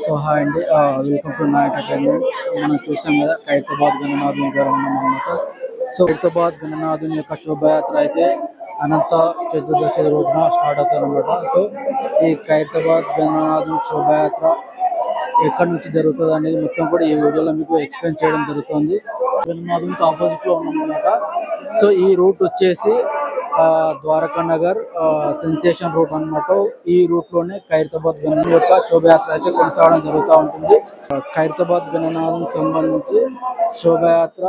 So hi అండి. Welcome to Nayak attendant మనం చూసాం కదా ఖైరతాబాద్ గణనాథుని దగ్గర ఉన్నాం అనమాట సో ఖైరతాబాద్ గణనాథుని యొక్క శోభయాత్ర అయితే అనంత చతుర్దశి రోజున స్టార్ట్ అవుతుంది అనమాట సో ఈ ఖైరతాబాద్ గణనాథుని శోభయాత్ర ఎక్కడి నుంచి జరుగుతుంది అనేది మొత్తం కూడా ఈ వీడియోలో మీకు ఎక్స్ప్లెయిన్ చేయడం జరుగుతుంది. గణనాథునికి ఆపోజిట్లో ఉన్నాం అనమాట సో ఈ రూట్ వచ్చేసి ద్వారకా నగర్ సెన్సేషన్ రూట్ అన్నమాట. ఈ రూట్లోనే ఖైరతాబాద్ గణనాథ్ యొక్క శోభయాత్ర అయితే కొనసాగడం జరుగుతూ ఉంటుంది. ఖైరతాబాద్ గణనానికి సంబంధించి శోభయాత్ర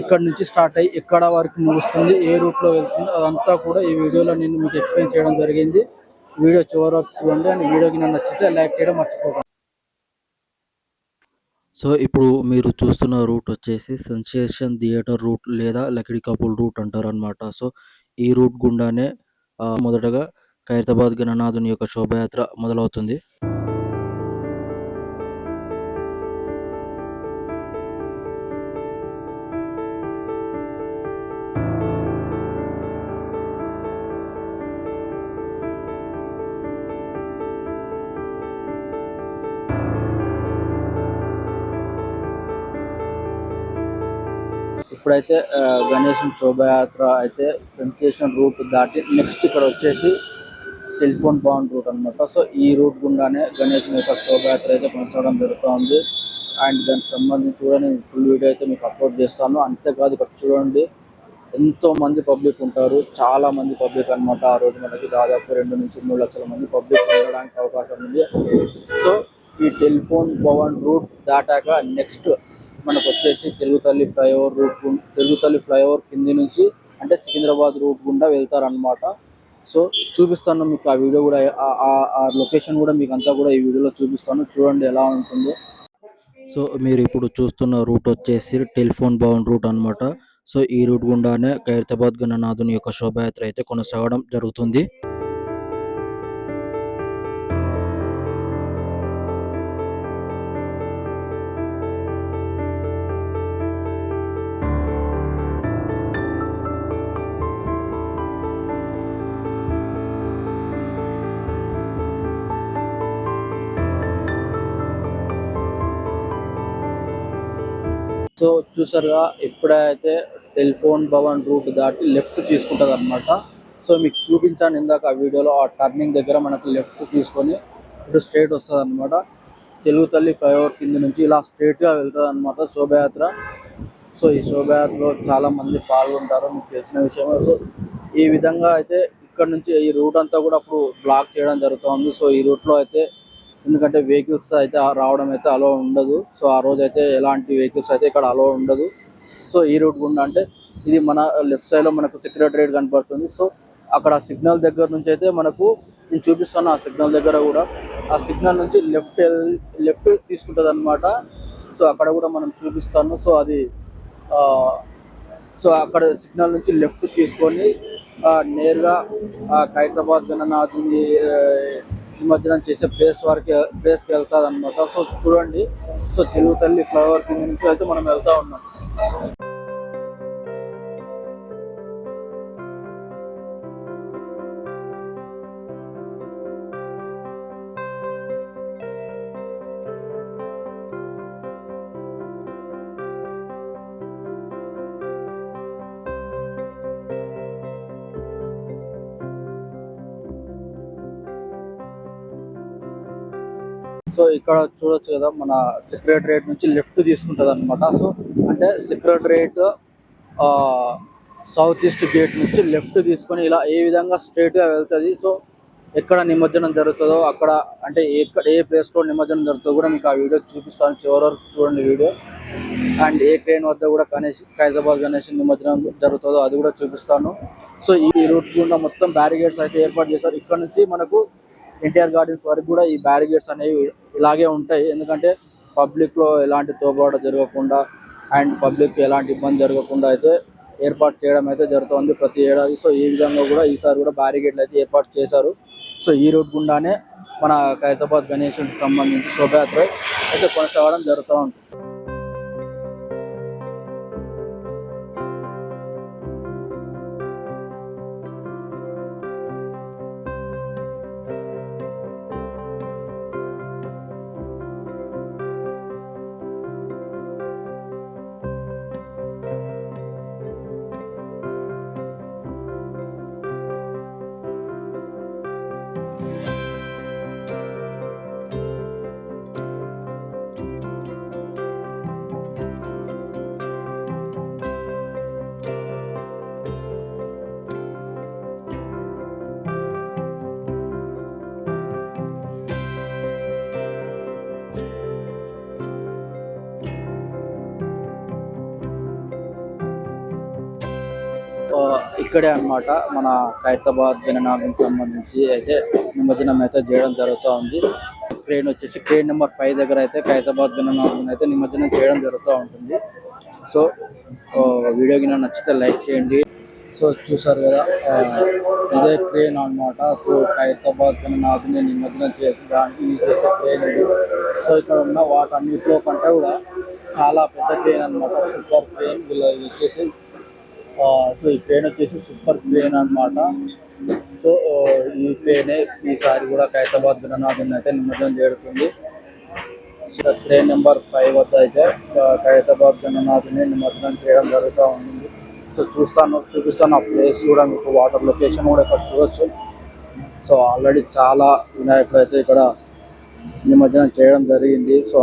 ఇక్కడ నుంచి స్టార్ట్ అయ్యి ఎక్కడ వరకు ముగుస్తుంది ఏ రూట్లో వెళ్తుంది అదంతా కూడా ఈ వీడియోలో నేను మీకు ఎక్స్ప్లెయిన్ చేయడం జరిగింది. వీడియో చివరి వరకు చూడండి. అండ్ వీడియోకి నన్ను నచ్చితే లైక్ చేయడం మర్చిపోకండి. సో ఇప్పుడు మీరు చూస్తున్న రూట్ వచ్చేసి సెన్సేషన్ థియేటర్ రూట్ లేదా లకిడి కపుల్ రూట్ అంటారు అనమాట సో ఈ రూట్ గుండానే మొదటగా ఖైరతాబాద్ గణనాథుని యొక్క శోభయాత్ర మొదలవుతుంది. ఇప్పుడైతే గణేషన్ గణేశం శోభయాత్ర అయితే సెన్సేషన్ రూట్ దాటి నెక్స్ట్ ఇక్కడ వచ్చేసి టెలిఫోన్ బౌండ్ రూట్ అన్నమాట. సో ఈ రూట్ గుండానే గణేశం యొక్క శోభయాత్ర అయితే కొనసాగడం జరుగుతుంది. అండ్ దానికి సంబంధించి కూడా నేను ఫుల్ వీడియో అయితే మీకు అప్లోడ్ చేస్తాను. అంతేకాదు ఇక్కడ చూడండి ఎంతో మంది పబ్లిక్ ఉంటారు. చాలా మంది పబ్లిక్ అన్నమాట ఆ రోజు మనకి దాదాపు రెండు నుంచి మూడు లక్షల మంది పబ్లిక్ ఉండడానికి అవకాశం ఉంది. సో ఈ టెలిఫోన్ భవన్ రూట్ దాటాక నెక్స్ట్ మనకు వచ్చేసి తెలుగు తల్లి ఫ్లైఓవర్ రూట్ తెలుగుతల్లి తెలుగు తల్లి ఫ్లైఓవర్ కింది నుంచి అంటే సికింద్రాబాద్ రూట్ గుండా వెళ్తారనమాట సో చూపిస్తాను మీకు ఆ వీడియో కూడా ఆ- ఆ- లొకేషన్ కూడా మీకు అంతా కూడా ఈ వీడియోలో చూపిస్తాను. చూడండి ఎలా ఉంటుందో. సో మీరు ఇప్పుడు చూస్తున్న రూట్ వచ్చేసి టెలిఫోన్ బౌండ్ రూట్ అన్నమాట. సో ఈ రూట్ గుండానే ఖైరతాబాద్ గణనాథుని యొక్క శోభయాత్ర అయితే కొనసాగడం జరుగుతుంది. సో చూసారుగా ఎప్పుడైతే టెలిఫోన్ భవన్ రూట్ దాటి లెఫ్ట్ తీసుకుంటుంది అనమాట సో మీకు చూపించాను ఇందాక ఆ వీడియోలో ఆ టర్నింగ్ దగ్గర మనకు లెఫ్ట్ తీసుకొని ఇప్పుడు స్ట్రేట్ వస్తుంది అనమాట తెలుగు తల్లి ఫ్లైఓవర్ కింద నుంచి ఇలా స్ట్రేట్గా వెళ్తుంది అనమాట శోభయాత్ర. సో ఈ శోభయాత్రలో చాలా మంది పాల్గొంటారు మీకు తెలిసిన విషయమే. సో ఈ విధంగా అయితే ఇక్కడ నుంచి ఈ రూట్ అంతా కూడా అప్పుడు బ్లాక్ చేయడం జరుగుతుంది. సో ఈ రూట్లో అయితే ఎందుకంటే వెహికల్స్ అయితే రావడం అయితే అలో ఉండదు. సో ఆ రోజు అయితే ఎలాంటి వెహికల్స్ అయితే ఇక్కడ అలో ఉండదు. సో ఈ రూట్ గుండా అంటే ఇది మన లెఫ్ట్ సైడ్లో మనకు సెక్రటరేట్ కనపడుతుంది. సో అక్కడ సిగ్నల్ దగ్గర నుంచి అయితే మనకు నేను చూపిస్తాను ఆ సిగ్నల్ దగ్గర కూడా ఆ సిగ్నల్ నుంచి లెఫ్ట్ లెఫ్ట్ తీసుకుంటుంది అనమాట సో అక్కడ కూడా మనం చూపిస్తాను. సో అది ఆ, సో అక్కడ సిగ్నల్ నుంచి లెఫ్ట్ తీసుకొని నేరుగా ఆ ఖైరతాబాద్ నిమజ్జనం చేసే ప్లేస్ వరకు ప్లేస్కి వెళ్తాది అనమాట సో చూడండి. సో తెలుగు తల్లి ఫ్లైఓవర్ కింద నుంచి అయితే మనం వెళ్తా ఉన్నాం. సో ఇక్కడ చూడొచ్చు కదా మన సెక్రటరేట్ నుంచి లెఫ్ట్ తీసుకుంటుంది అనమాట సో అంటే సెక్రటరేట్ సౌత్ ఈస్ట్ గేట్ నుంచి లెఫ్ట్ తీసుకొని ఇలా ఏ విధంగా straight గా వెళ్తుంది సో ఎక్కడ నిమజ్జనం జరుగుతుందో అక్కడ అంటే ఎక్కడ ఏ ప్లేస్లో నిమజ్జనం జరుగుతుందో కూడా మీకు ఆ వీడియో చూపిస్తాను. చివరి వరకు చూడండి వీడియో అండ్ ఏ ట్రైన్ వద్ద కూడా గణేష్ హైదరాబాద్ గణేష్ నిమజ్జనం జరుగుతుందో అది కూడా చూపిస్తాను. సో ఈ రూట్ గుండా మొత్తం బ్యారిగేడ్స్ అయితే ఏర్పాటు చేశారు. ఇక్కడ నుంచి మనకు ఎన్టీఆర్ గార్డెన్స్ వరకు కూడా ఈ బ్యారిగేట్స్ అనేవి ఇలాగే ఉంటాయి. ఎందుకంటే పబ్లిక్లో ఎలాంటి తోబాటు జరగకుండా అండ్ పబ్లిక్ ఎలాంటి ఇబ్బంది జరగకుండా అయితే ఏర్పాటు చేయడం అయితే జరుగుతుంది ప్రతి ఏడాది. సో ఈ విధంగా కూడా ఈసారి కూడా బ్యారిగేట్లు అయితే ఏర్పాటు చేశారు. సో ఈ రూట్ గుండానే మన ఖైతాబాద్ గణేష్ సంబంధించి శోభయాత్ర అయితే కొనసాగడం జరుగుతూ ఉంటుంది Música ఇక్కడే అన్నమాట మన ఖైరతాబాద్ గణనాథం సంబంధించి అయితే నిమజ్జనం అయితే చేయడం జరుగుతూ ఉంది. క్రేన్ వచ్చేసి క్రేన్ నెంబర్ ఫైవ్ దగ్గర అయితే ఖైరతాబాద్ గణనాథం అయితే నిమజ్జనం చేయడం జరుగుతూ ఉంటుంది. సో వీడియో కింద నచ్చితే లైక్ చేయండి. సో చూసారు కదా ఇదే క్రేన్ అన్నమాట. సో ఖైరతాబాద్ గణనాథుని నిమజ్జనం చేసడానికి యూజ్ చేసే క్రేన్ సో ఇక్కడ ఉన్న వాటన్నిటిలో కంటే కూడా చాలా పెద్ద క్రేన్ అనమాట సూపర్ క్రేన్ వీళ్ళు వచ్చేసి సో ఈ ట్రైన్ వచ్చేసి సూపర్ ట్రైన్ అన్నమాట. సో ఈ ట్రైనే ఈసారి కూడా ఖైరతాబాద్ గణనాథుని అయితే నిమజ్జనం చేరుతుంది సో ట్రైన్ నెంబర్ ఫైవ్ వద్ద అయితే ఆ, ఖైరతాబాద్ గణనాథుని నిమజ్జనం చేయడం జరుగుతూ ఉంటుంది. సో చూస్తాను చూపిస్తాను ఆ ప్లేస్ కూడా మీకు వాటర్ లొకేషన్ కూడా ఇక్కడ చూడొచ్చు. సో ఆల్రెడీ చాలా వినాయకుడు అయితే ఇక్కడ నిమజ్జనం చేయడం జరిగింది. సో